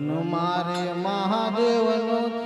મહાદેવનું મહાદેવનો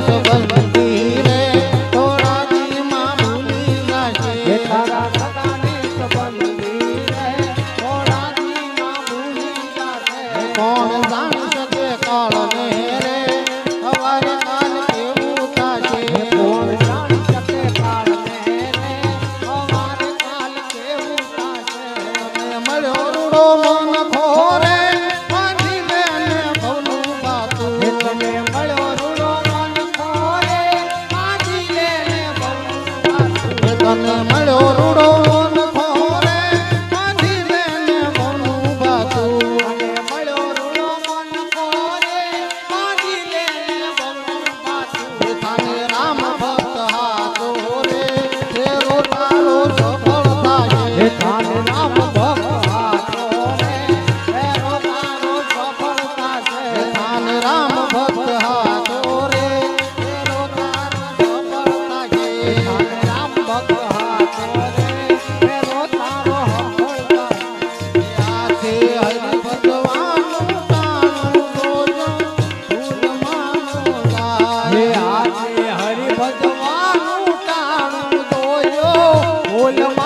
和文文的。Hola,